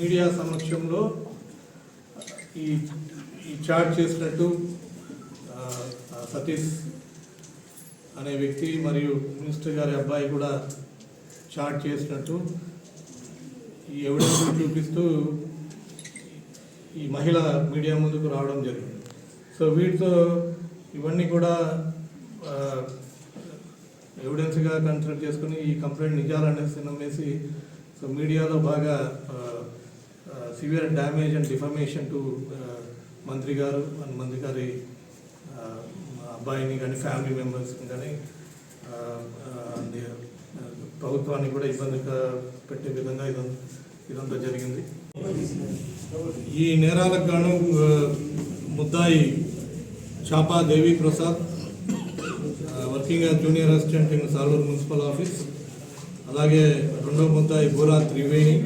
Media సమక్షంలో ఈ ఈ చాట్ చేసినట్టు సతీష్ అనే వ్యక్తి మరియు మినిస్టర్ గారి అబ్బాయి కూడా చాట్ చేసినట్టు ఈ ఎవిడెన్స్ చూపిస్తూ ఈ మహిళ మీడియా ముందుకు రావడం జరిగింది. సో వీటితో ఇవన్నీ కూడా ఎవిడెన్స్గా కన్సిడర్ చేసుకుని ఈ కంప్లైంట్ నిజాలనేసి నమ్మేసి సో మీడియాలో బాగా severe damage and defamation to మంత్రి గారు అండ్ మంత్రి గారి అబ్బాయిని కానీ ఫ్యామిలీ మెంబర్స్ని కానీ ప్రభుత్వాన్ని కూడా ఇబ్బంది పెట్టే విధంగా ఇదంతా ఇదంతా జరిగింది. ఈ నేరాలకు గాను ముద్దాయి Chapa Devi Prasad working as junior assistant in Saluru municipal office అలాగే రెండో ముద్దాయి Bora Triveni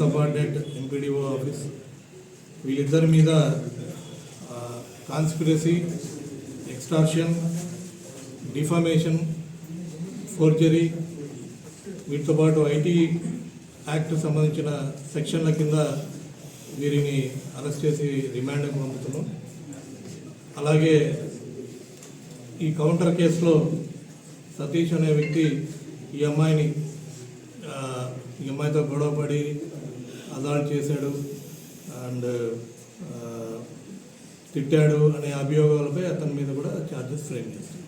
subordinate MPDO office వీళ్ళిద్దరి మీద కాన్స్పిరసీ ఎక్స్టార్షన్ డిఫామేషన్ ఫోర్జరీ వీటితో పాటు ఐటీ యాక్ట్ సంబంధించిన సెక్షన్ల కింద వీరిని అరెస్ట్ చేసి రిమాండ్కి పంపుతున్నాం. అలాగే ఈ కౌంటర్ కేసులో సతీష్ అనే వ్యక్తి ఈ అమ్మాయిని ఈ అమ్మాయితో గొడవపడి అదాల్ట్ చేశాడు. అండ్ తిట్టాడు అనే అభియోగాలపై అతని మీద కూడా ఛార్జెస్ ఫ్రేమ్ చేశాడు.